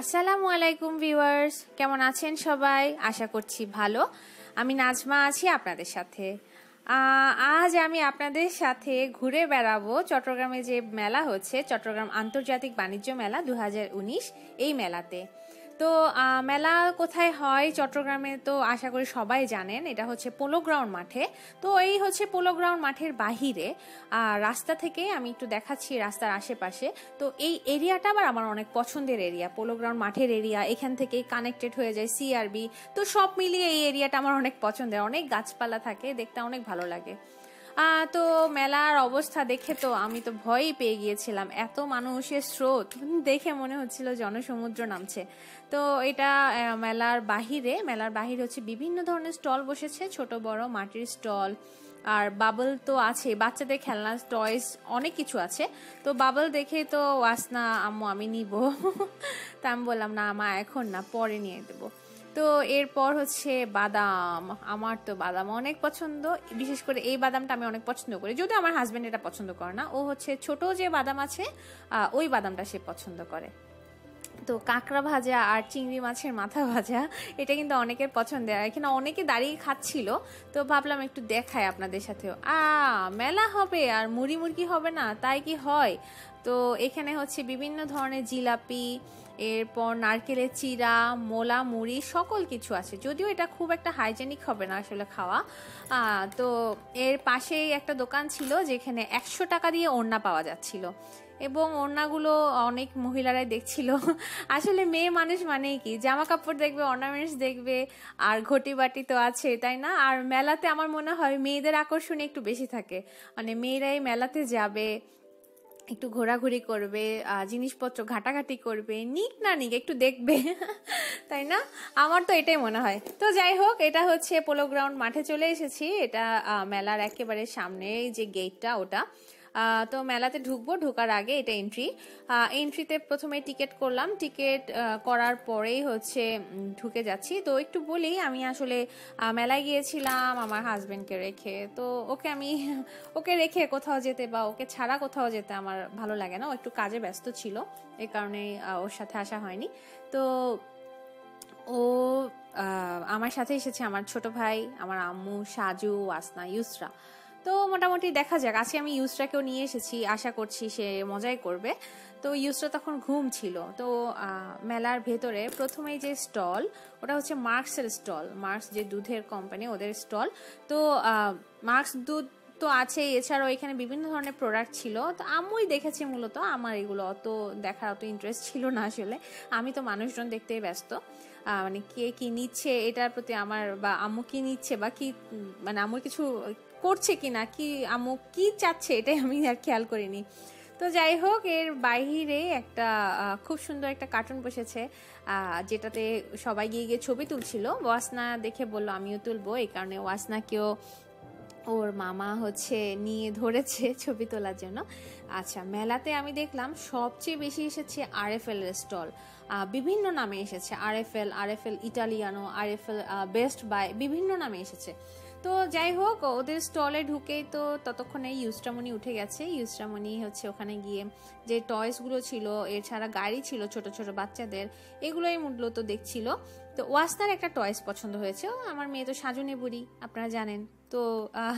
আসসালামু আলাইকুম ভিউয়ার্স, কেমন আছেন সবাই? আশা করছি ভালো। আমি নাজমা আছি আপনাদের সাথে। আজ আমি আপনাদের সাথে ঘুরে বেড়াবো চট্টগ্রামে যে মেলা হচ্ছে, চট্টগ্রাম আন্তর্জাতিক বাণিজ্য মেলা দু হাজার উনিশ, এই মেলাতে। তো মেলা কোথায় হয় চট্টগ্রামে তো আশা করি সবাই জানেন, এটা হচ্ছে পোলো গ্রাউন্ড মাঠে। তো, এই হচ্ছে পোলো গ্রাউন্ড মাঠের বাহিরে রাস্তা থেকে আমি একটু দেখাচ্ছি রাস্তার আশেপাশে। তো, এই এরিয়াটা আবার আমার অনেক পছন্দের এরিয়া পোলো গ্রাউন্ড মাঠের এরিয়া, এখান থেকে কানেক্টেড হয়ে যায় সিআরবি তো, সব মিলিয়ে এই এরিয়াটা আমার অনেক পছন্দের, অনেক গাছপালা থাকে, দেখতে অনেক ভালো লাগে। তো মেলার অবস্থা দেখে তো আমি তো ভয়ই পেয়ে গিয়েছিলাম। এত মানুষের স্রোত। দেখে মনে হচ্ছিল জনসমুদ্র নামছে। তো এটা মেলার বাহিরে মেলার বাহিরে হচ্ছে বিভিন্ন ধরনের স্টল বসেছে। ছোট, বড়, মাটির স্টল। আর বাবল তো আছে বাচ্চাদের খেলনা, টয়েস অনেক কিছু আছে। তো বাবল দেখে তো ওয়াসনা আম্মু, আমি নিব। তা আমি বললাম, না আমা এখন না, পরে নিয়ে দেবো। তো এরপর হচ্ছে বাদাম। আমার তো বাদাম অনেক পছন্দ। বিশেষ করে এই বাদামটা আমি অনেক পছন্দ করি। যদিও আমার হাজব্যান্ড এটা পছন্দ করে না। ও হচ্ছে ছোট যে বাদাম আছে ওই বাদামটা সে পছন্দ করে। তো কাঁকড়া ভাজা আর চিংড়ি মাছের মাথা ভাজা, এটা কিন্তু অনেকের পছন্দের। এখানে অনেকে দাঁড়িয়ে খাচ্ছিল। তো ভাবলাম একটু দেখাই আপনাদের সাথেও। আ, মেলা হবে আর মুড়ি মুরগি হবে না, তাই কি হয়? তো এখানে হচ্ছে বিভিন্ন ধরনের জিলাপি এরপর নারকেলের চিরা মোলা মুড়ি, সকল কিছু আছে। যদিও এটা খুব একটা হাইজেনিক হবে না আসলে খাওয়া। তো এর পাশেই একটা দোকান ছিল যেখানে একশো টাকা দিয়ে ওড়না পাওয়া যাচ্ছিল। এবং ওড়নাগুলো অনেক মহিলারাই দেখছিল। আসলে মেয়ে মানুষ মানেই কি? জামা কাপড় দেখবে অর্নামেন্টস দেখবে, আর ঘটি বাটি তো আছে, তাই না? আর মেলাতে আমার মনে হয় মেয়েদের আকর্ষণ একটু বেশি থাকে। মানে মেয়েরাই মেলাতে যাবে একটু ঘোরাঘুরি করবে জিনিসপত্র ঘাটাঘাটি করবে, নিক না নিক, একটু দেখবে, তাই না? আমার তো এটাই মনে হয়। তো যাই হোক, এটা হচ্ছে পোলো গ্রাউন্ড মাঠে চলে এসেছি। এটা মেলার একেবারে সামনে যে গেটটা ওটা। তো মেলাতে ঢুকবো, ঢোকার আগে এটা এন্ট্রি এন্ট্রিতে প্রথমে টিকিট করলাম। টিকিট করার পরেই হচ্ছে ঢুকে যাচ্ছি। তো একটু বলি, আমি আসলে মেলায় গিয়েছিলাম, আমার হাজব্যান্ডকে রেখে। তো ওকে আমি, ওকে রেখে কোথাও যেতে বা ওকে ছাড়া কোথাও যেতে আমার ভালো লাগে না। ও একটু কাজে ব্যস্ত ছিল, এ কারণে ওর সাথে আসা হয়নি। তো ও আমার সাথে এসেছে আমার ছোট ভাই, আমার আম্মু, সাজু, আসনা, ইউসরা। তো মোটামুটি দেখা যাক। আজকে আমি ইউসরাকেও নিয়ে এসেছি, আশা করছি সে মজাই করবে। তো ইউসরা তখন ঘুম ছিল। তো মেলার ভেতরে প্রথমেই যে স্টল, ওটা হচ্ছে মার্কসের স্টল। মার্কস যে দুধের কোম্পানি ওদের স্টল। তো মার্কস দুধ তো আছে এছাড়াও এখানে বিভিন্ন ধরনের প্রোডাক্ট ছিল। তো আম্মুই দেখেছি মূলত। আমার এগুলো অত দেখার অত ইন্টারেস্ট ছিল না আসলে। আমি তো মানুষজন দেখতেই ব্যস্ত। মানে কে কি নিচ্ছে, এটার প্রতি আমার বা আম্মু কি নিচ্ছে বা কি মানে আম্মুর কিছু করছে কি না, কি আম্মু কি চাচ্ছে এটাই আমি আর খেয়াল করিনি। তো যাই হোক, এর বাহিরে একটা খুব সুন্দর একটা কার্টুন বসেছে যেটাতে সবাই গিয়ে গিয়ে ছবি তুলছিল। ওয়াসনা দেখে বলল, আমিও তুলবো। এই কারণে ওয়াসনাকেও ওর মামা হচ্ছে নিয়ে ধরেছে ছবি তোলার জন্য। আচ্ছা মেলাতে আমি দেখলাম, সবচেয়ে বেশি এসেছে আর এফ এল স্টল বিভিন্ন নামে এসেছে। R F L R F L Italiano R F L Best Buy বিভিন্ন নামে এসেছে। তো যাই হোক, ওদের স্টলে ঢুকেই তো ততক্ষণে ইউস্টামনি উঠে গেছে। ইউস্টামনি হচ্ছে ওখানে গিয়ে যে টয়েসগুলো ছিল, এছাড়া গাড়ি ছিল ছোট ছোট বাচ্চাদের, এগুলোই মূলত দেখছিল। তো ওয়াস্তার একটা টয়েস পছন্দ হয়েছে। আমার মেয়ে তো সাজনে বুড়ি, আপনারা জানেন। তো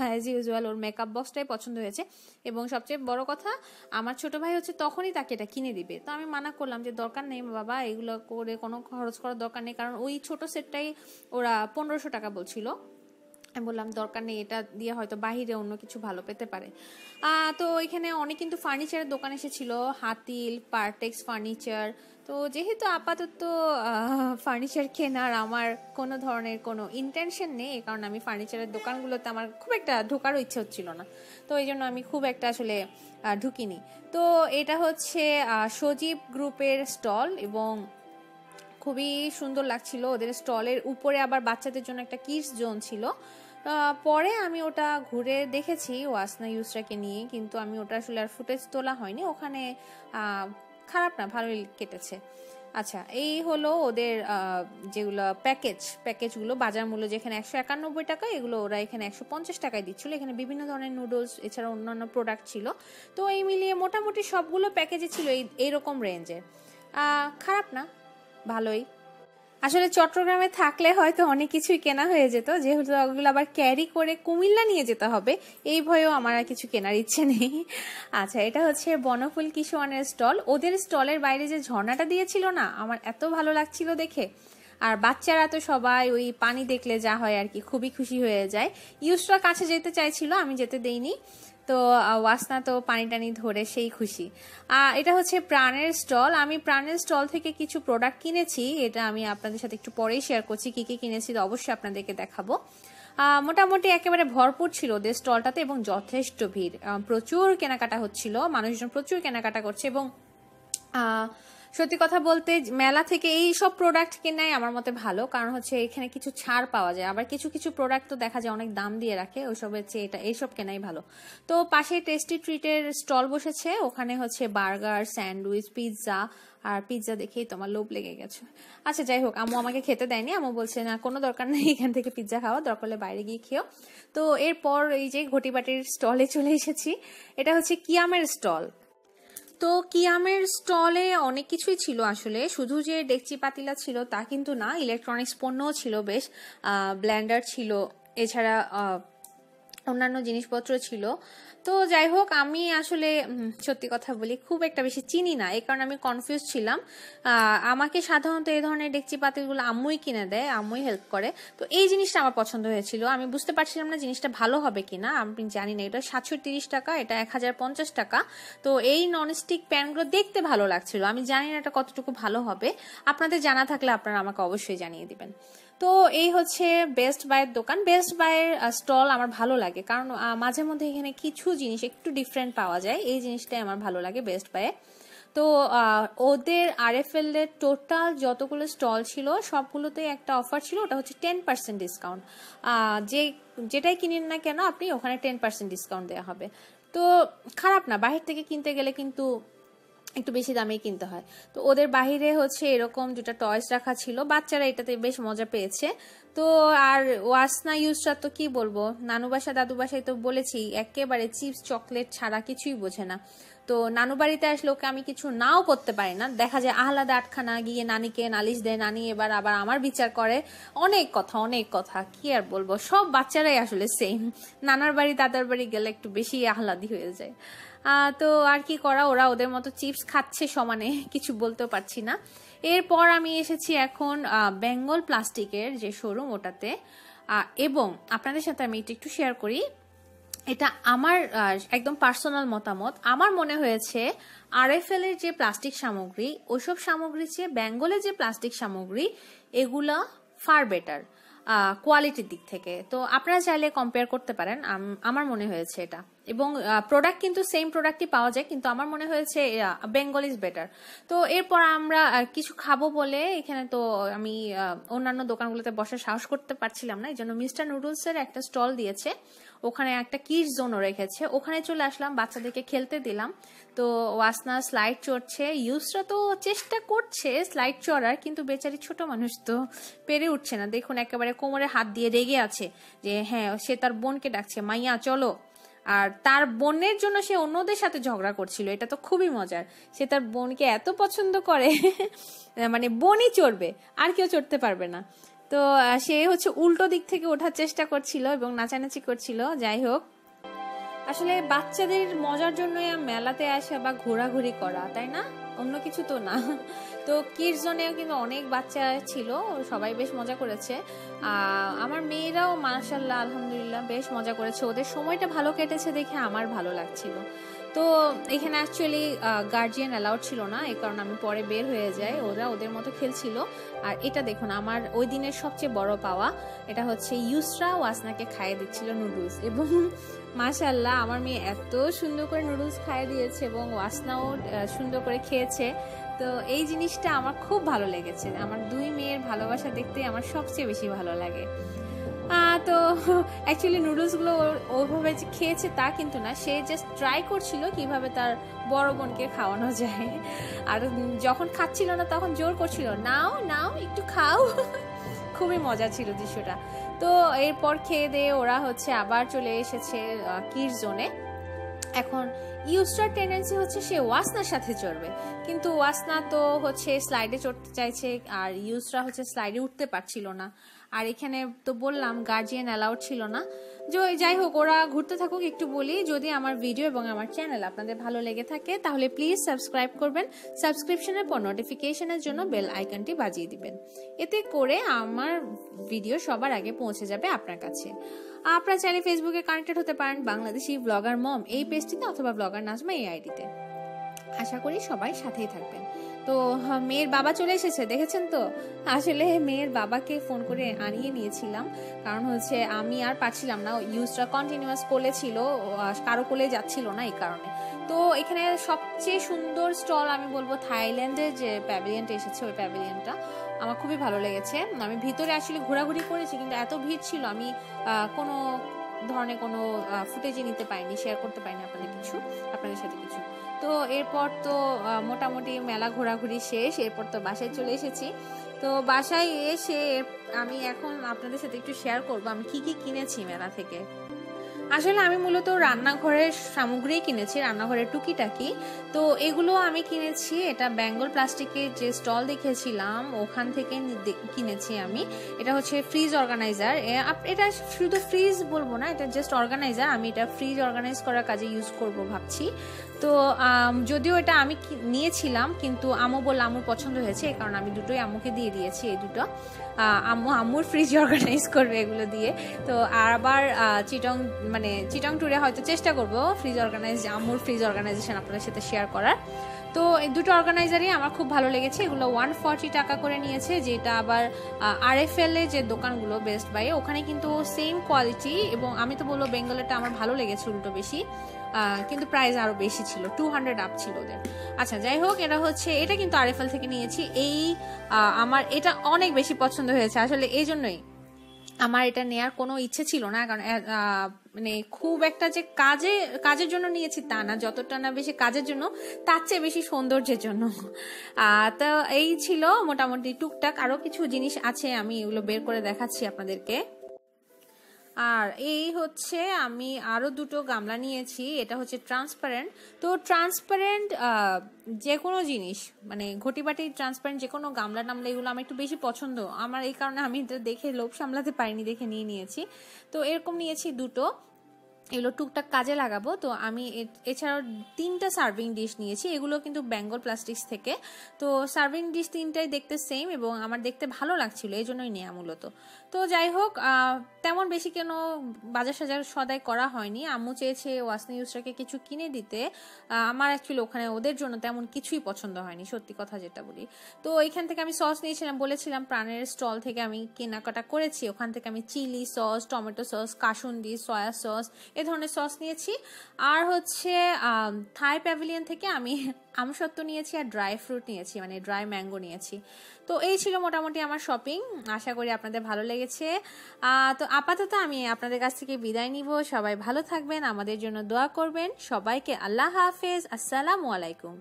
অ্যাজ ইউজুয়াল ওর মেকআপ বক্সটাই পছন্দ হয়েছে। এবং সবচেয়ে বড় কথা, আমার ছোট ভাই হচ্ছে তখনই তাকে এটা কিনে দিবে। তো আমি মানা করলাম যে, দরকার নেই বাবা, এগুলো করে কোনো খরচ করার দরকার নেই। কারণ ওই ছোট সেটটাই ওরা পনেরোশো টাকা বলছিল। আমি বললাম, দরকার নেই, এটা দিয়ে হয়তো বাহিরে অন্য কিছু ভালো পেতে পারে। তো এখানে অনেক কিন্তু ফার্নিচারের দোকান এসেছিল, হাতিল, পার্টেক্স ফার্নিচার। তো যেহেতু আপাতত ফার্নিচার কেনার আমার কোনো ধরনের কোনো ইন্টেনশন নেই কারণে আমি ফার্নিচারের দোকানগুলোতে আমার খুব একটা ঢোকারও ইচ্ছে হচ্ছিল না। তো এই জন্য আমি খুব একটা আসলে ঢুকিনি। তো এটা হচ্ছে সজীব গ্রুপের স্টল এবং খুবই সুন্দর লাগছিল। ওদের স্টলের উপরে আবার বাচ্চাদের জন্য একটা কিডস জোন ছিল। পরে আমি ওটা ঘুরে দেখেছি ওয়াসনা ইউসরাকে নিয়ে, কিন্তু আমি ওটা আসলে আর ফুটেজ তোলা হয়নি। ওখানে খারাপ না, ভালোই কেটেছে। আচ্ছা এই হলো ওদের যেগুলো প্যাকেজ প্যাকেজগুলো বাজার মূল্য যেখানে একশো একানব্বই টাকা, এগুলো ওরা এখানে একশো পঞ্চাশ টাকায় দিচ্ছিল। এখানে বিভিন্ন ধরনের নুডলস এছাড়া অন্যান্য প্রোডাক্ট ছিল। তো এই মিলিয়ে মোটামুটি সবগুলো প্যাকেজে ছিল এই এইরকম রেঞ্জের খারাপ না। ভালোই। আসলে চট্টগ্রামে থাকলে হয়তো অনেক কিছুই কেনা হয়ে যেত, যেহেতু ওগুলো আবার ক্যারি করে কুমিল্লা নিয়ে যেতে হবে, এই ভয়েও আমার আর কিছু কেনার ইচ্ছে নেই। আচ্ছা এটা হচ্ছে বনফুল কিশোয়ানের স্টল। ওদের স্টলের বাইরে যে ঝর্ণাটা দিয়েছিল না, আমার এত ভালো লাগছিল দেখে। আর বাচ্চারা তো সবাই ওই পানি দেখলে যা হয় আর কি, খুবই খুশি হয়ে যায়। ইউসরা কাছে যেতে চাইছিল, আমি যেতে দেইনি। তো ওয়াসনা তো পানি টানি ধরে সেই খুশি। এটা হচ্ছে প্রাণের স্টল। আমি প্রাণের স্টল থেকে কিছু প্রোডাক্ট কিনেছি। এটা আমি আপনাদের সাথে একটু পরেই শেয়ার করছি। কি কি কিনেছি অবশ্যই আপনাদেরকে দেখাবো। মোটামুটি একেবারে ভরপুর ছিল ওদের স্টলটাতে এবং যথেষ্ট ভিড়। প্রচুর কেনাকাটা হচ্ছিল। মানুষজন প্রচুর কেনাকাটা করছে এবং সত্যি কথা বলতে, মেলা থেকে এই সব প্রোডাক্ট কেনাই আমার মতে ভালো। কারণ হচ্ছে এখানে কিছু ছাড় পাওয়া যায়। আবার কিছু কিছু প্রোডাক্ট তো দেখা যায় অনেক দাম দিয়ে রাখে। ওইসবের চেয়ে এটা, এইসব কেনাই ভালো। তো পাশে টেস্টি ট্রিটের স্টল বসেছে। ওখানে হচ্ছে বার্গার স্যান্ডউইচ পিৎজা আর পিৎজা দেখেই তোমার লোভ লেগে গেছে। আচ্ছা যাই হোক, আম্মু আমাকে খেতে দেয়নি। আম্মু বলছে, না, কোনো দরকার নেই, এখান থেকে পিৎজা খাওয়া, দরকার হলে বাইরে গিয়ে খেও তো এরপর এই যে ঘটিবাটির স্টলে চলে এসেছি। এটা হচ্ছে কিয়ামের স্টল তো কিয়ামের স্টলে অনেক কিছুই ছিল আসলে। শুধু যে ডেকচি পাতিলা ছিল তা কিন্তু না, ইলেকট্রনিক্স পণ্যও ছিল বেশ ব্ল্যান্ডার ছিল। এছাড়া অন্যান্য জিনিসপত্র ছিল। তো যাই হোক, আমি আসলে সত্যি কথা বলি, খুব একটা বেশি চিনি না। এই কারণে আমি কনফিউজ ছিলাম। আমাকে সাধারণত এই ধরনের ডেকচি পাতিলগুলো আম্মুই কিনে দেয়, আম্মুই হেল্প করে। তো এই জিনিসটা আমার পছন্দ হয়েছিল। আমি বুঝতে পারছিলাম না জিনিসটা ভালো হবে কিনা, আমি জানি না। এটা সাতশো তিরিশ টাকা, এটা এক হাজার পঞ্চাশ টাকা। তো এই ননস্টিক প্যানগুলো দেখতে ভালো লাগছিল। আমি জানি না এটা কতটুকু ভালো হবে। আপনাদের জানা থাকলে আপনারা আমাকে অবশ্যই জানিয়ে দিবেন। তো এই হচ্ছে বেস্ট বাইয়ের দোকান। বেস্ট বাইয়ের স্টল আমার ভালো লাগে। কারণ মাঝে মধ্যে এখানে কিছু জিনিস একটু ডিফারেন্ট পাওয়া যায়। এই জিনিসটাই আমার ভালো লাগে বেস্ট বাইয়ে তো ওদের আর এফ এল এর টোটাল যতগুলো স্টল ছিল সবগুলোতে একটা অফার ছিল। ওটা হচ্ছে টেন পার্সেন্ট ডিসকাউন্ট যে, যেটাই কিনেন না কেন, আপনি ওখানে টেন পার্সেন্ট ডিসকাউন্ট দেওয়া হবে। তো, খারাপ না। বাহির থেকে কিনতে গেলে কিন্তু একটু বেশি দামেই কিনতে হয়। তো ওদের বাহিরে হচ্ছে এরকম দুটা টয়স রাখা ছিল। বাচ্চারা এটাতে বেশ মজা পেয়েছে। তো আর ওয়াসনা ইউজটা তো কি বলব? নানু বাসা দাদু বাসায় তো বলেছি, একেবারে চিপস চকলেট ছাড়া কিছুই বোঝে না। তো নানু বাড়িতে আসলে ওকে আমি কিছু নাও করতে পারি না। দেখা যায় আহ্লাদা আটখানা গিয়ে নানিকে নালিশ দেয়, নানি, এবার আবার আমার বিচার করে। অনেক কথা অনেক কথা, কি আর বলব? সব বাচ্চারাই আসলে সেম নানার বাড়ি, দাদার বাড়ি গেলে একটু বেশি আহ্লাদি হয়ে যায়। তো আর কি করা, ওরা ওদের মতো চিপস খাচ্ছে সমানে, কিছু বলতেও পারছি না। এরপর আমি এসেছি এখন বেঙ্গল প্লাস্টিকের যে শোরুম ওটাতে। এবং আপনাদের সাথে আমি এটা একটু শেয়ার করি। এটা আমার একদম পার্সোনাল মতামত। আমার মনে হয়েছে আরএফএল এর যে প্লাস্টিক সামগ্রী, ওইসব সামগ্রী চেয়ে বেঙ্গলের যে প্লাস্টিক সামগ্রী, এগুলা ফার বেটার কোয়ালিটির দিক থেকে। তো আপনারা চাইলে কম্পেয়ার করতে পারেন। আমার মনে হয়েছে এটা। এবং প্রোডাক্ট কিন্তু সেম প্রোডাক্টই পাওয়া যায়, কিন্তু আমার মনে হয়েছে বেঙ্গল ইজ বেটার তো এরপর আমরা কিছু খাব বলে এখানে তো আমি অন্যান্য দোকানগুলোতে বসে সাহস করতে পারছিলাম না। এই জন্য মিস্টার নুডলসের একটা স্টল দিয়েছে। ওখানে একটা কিস জোনও রেখেছে। ওখানে চলে আসলাম, বাচ্চাদেরকে খেলতে দিলাম। তো ওয়াসনা স্লাইড চড়ছে। ইউসরা তো চেষ্টা করছে স্লাইড চড়ার, কিন্তু বেচারি ছোট মানুষ তো পেরে উঠছে না। দেখুন, একেবারে কোমরে হাত দিয়ে রেগে আছে যে হ্যাঁ সে তার বোনকে ডাকছে, মাইয়া, চলো। আর তার বোনের জন্য সে অন্যদের সাথে ঝগড়া করছিল, এটা তো খুবই মজার। সে তার বোনকে এত পছন্দ করে মানে বোনই চড়বে, আর কেউ চড়তে পারবে না। তো সে হচ্ছে উল্টো দিক থেকে ওঠার চেষ্টা করছিল এবং নাচানাচি করছিল, যাই হোক। আসলে বাচ্চাদের মজার জন্য মেলাতে আসা বা ঘোরাঘুরি করা, তাই না? অন্য কিছু তো না। তো জোনেও কিন্তু অনেক বাচ্চা ছিল, সবাই বেশ মজা করেছে। আমার মেয়েরাও মার্শাল্লাহ আলহামদুলিল্লাহ, বেশ মজা করেছে। ওদের সময়টা ভালো কেটেছে দেখে আমার ভালো লাগছিল। তো এখানে অ্যাকচুয়ালি গার্জিয়ান অ্যালাউড ছিল না এই কারণে আমি পরে বের হয়ে যাই। ওরা ওদের মতো খেলছিল। আর এটা দেখুন, আমার ওই দিনের সবচেয়ে বড় পাওয়া, এটা হচ্ছে ইউসরা ওয়াসনাকে খাইয়ে দিচ্ছিল নুডলস। এবং মাশাল্লাহ আমার মেয়ে এত সুন্দর করে নুডলস খাইয়ে দিয়েছে এবং ওয়াসনাও সুন্দর করে খেয়েছে। তো এই জিনিসটা আমার খুব ভালো লেগেছে। আমার দুই মেয়ের ভালোবাসা দেখতে আমার সবচেয়ে বেশি ভালো লাগে। তো অ্যাকচুয়ালি নুডলসগুলো ওভাবে যে খেয়েছে তা কিন্তু না। সে জাস্ট ট্রাই করছিল কীভাবে তার বড় বোনকে খাওয়ানো যায়। আর যখন খাচ্ছিল না তখন জোর করছিল, নাও নাও, একটু খাও। খুবই মজা ছিল দৃশ্যটা। তো এরপর খেয়ে দিয়ে ওরা হচ্ছে আবার চলে এসেছে কির জোনে এখন ইউস্টার টেন্ডেন্সি হচ্ছে সে ওয়াসনার সাথে চড়বে। কিন্তু ওয়াসনা তো হচ্ছে স্লাইডে চড়তে চাইছে, আর ইউসরা হচ্ছে স্লাইডে উঠতে পারছিল না। আর এখানে তো বললাম গার্জিয়ান অ্যালাউড ছিল না। যে যাই হোক, ওরা ঘুরতে থাকুক একটু বলি, যদি আমার ভিডিও এবং আমার চ্যানেল আপনাদের ভালো লেগে থাকে, তাহলে প্লিজ সাবস্ক্রাইব করবেন। সাবস্ক্রিপশনের পর নোটিফিকেশনের জন্য বেল আইকনটি বাজিয়ে দিবেন। এতে করে আমার ভিডিও সবার আগে পৌঁছে যাবে আপনার কাছে। আপনারা চাইলে ফেসবুকে কানেক্টেড হতে পারেন, বাংলাদেশি ব্লগার মম এই পেজটিতে অথবা ব্লগার নাজমা এই আইডিতে আশা করি সবাই সাথেই থাকবেন। তো মেয়ের বাবা চলে এসেছে, দেখেছেন তো? আসলে মেয়ের বাবাকে ফোন করে আনিয়ে নিয়েছিলাম। কারণ হচ্ছে আমি আর পাচ্ছিলাম না ইউজটা কন্টিনিউয়াস কোলে ছিল কারও কোলে যাচ্ছিল না এই কারণে। তো, এখানে সবচেয়ে সুন্দর স্টল আমি বলব থাইল্যান্ডের যে প্যাভিলিয়নটা এসেছে, ওই প্যাভিলিয়নটা আমার খুবই ভালো লেগেছে। আমি ভিতরে আসলে ঘোরাঘুরি করেছি, কিন্তু এত ভিড় ছিল, আমি কোনো ধরনের কোনো ফুটেজে নিতে পারিনি শেয়ার করতে পারিনি আপনাদের কিছু, আপনাদের সাথে কিছু। তো এরপর তো মোটামুটি মেলা ঘোরাঘুরি শেষ, এরপর তো বাসায় চলে এসেছি। তো বাসায় এসে আমি এখন আপনাদের সাথে একটু শেয়ার করব, আমি কি কি কিনেছি মেলা থেকে। আসলে আমি মূলত রান্নাঘরের সামগ্রী কিনেছি, রান্নাঘরের টুকিটাকি। তো এগুলো আমি কিনেছি, এটা বেঙ্গল প্লাস্টিকের যে স্টল দেখেছিলাম, ওখান থেকে কিনেছি আমি। এটা হচ্ছে ফ্রিজ অর্গানাইজার এটা শুধু ফ্রিজ বলব না, এটা জাস্ট অর্গানাইজার আমি এটা ফ্রিজ অর্গানাইজ করার কাজে ইউজ করব ভাবছি। তো যদিও এটা আমি নিয়েছিলাম, কিন্তু আমু বললে আম্মুর পছন্দ হয়েছে এই কারণে আমি দুটোই আমুকে দিয়ে দিয়েছি, এই দুটো। আম্মু, আম্মুর ফ্রিজ অর্গানাইজ করবে এগুলো দিয়ে। তো আবার চিটং মানে চিটং ট্যুরে হয়তো চেষ্টা করব ফ্রিজ অর্গানাইজ আম্মুর ফ্রিজ অর্গানাইজেশন আপনাদের সাথে শেয়ার করার। তো এই দুটো অর্গানাইজারই আমার খুব ভালো লেগেছে। এগুলো ওয়ান ফর্টি টাকা করে নিয়েছে, যেটা আবার আর এফ এল এ যে দোকানগুলো বেস্ট বাই ওখানে কিন্তু সেম কোয়ালিটি এবং আমি তো বলব বেঙ্গলেরটা আমার ভালো লেগেছে উল্টো বেশি কিন্তু প্রাইস আরও বেশি ছিল টু হান্ড্রেড আপ ছিল ওদের। আচ্ছা যাই হোক, এটা হচ্ছে, এটা কিন্তু আর এফ এল থেকে নিয়েছি। এই আমার, এটা অনেক বেশি পছন্দ হয়েছে। আসলে এই জন্যই আমার এটা নেয়ার কোনো ইচ্ছে ছিল না, কারণ মানে খুব একটা যে কাজে, কাজের জন্য নিয়েছি তা না, যতটা না বেশি কাজের জন্য, তার চেয়ে বেশি সৌন্দর্যের জন্য। তো এই ছিল মোটামুটি টুকটাক আরও কিছু জিনিস আছে, আমি এগুলো বের করে দেখাচ্ছি আপনাদেরকে। আর এই হচ্ছে আমি আরও দুটো গামলা নিয়েছি, এটা হচ্ছে ট্রান্সপারেন্ট তো ট্রান্সপারেন্ট যে কোনো জিনিস মানে ঘটিবাটি ট্রান্সপারেন্ট যে কোনো গামলা টামলা, এগুলো আমার একটু বেশি পছন্দ। আমার এই কারণে আমি এটা দেখে লোভ সামলাতে পারিনি, দেখে নিয়ে নিয়েছি। তো এরকম নিয়েছি দুটো। এগুলো টুকটাক কাজে লাগাবো। তো আমি এছাড়াও তিনটা সার্ভিং ডিশ নিয়েছি। এগুলো কিন্তু বেঙ্গল প্লাস্টিক্স থেকে। তো সার্ভিং ডিশ তিনটাই দেখতে সেম এবং আমার দেখতে ভালো লাগছিল এই জন্যই নেওয়া মূলত। তো যাই হোক তেমন বেশি কেন বাজার সাজার সদাই করা হয়নি। আম্মু চেয়েছে ওয়াসনি ইউসরাকে কিছু কিনে দিতে। আমার অ্যাকচুয়ালি ওখানে ওদের জন্য তেমন কিছুই পছন্দ হয়নি, সত্যি কথা যেটা বলি। তো এইখান থেকে আমি সস নিয়েছিলাম, বলেছিলাম প্রাণের স্টল থেকে আমি কেনাকাটা করেছি। ওখান থেকে আমি chilli sauce tomato sauce kasundi soy sauce এ ধরনের সস নিয়েছি। আর হচ্ছে থাই প্যাভিলিয়ন থেকে আমি আমসত্ব নিয়েছি আর ড্রাই ফ্রুট নিয়েছি মানে ড্রাই ম্যাঙ্গো নিয়েছি। তো এই ছিল মোটামুটি আমার শপিং। আশা করি আপনাদের ভালো লেগেছে। তো আপাতত আমি আপনাদের কাছ থেকে বিদায় নিব। সবাই ভালো থাকবেন, আমাদের জন্য দোয়া করবেন। সবাইকে আল্লাহ হাফেজ। আসসালামু আলাইকুম।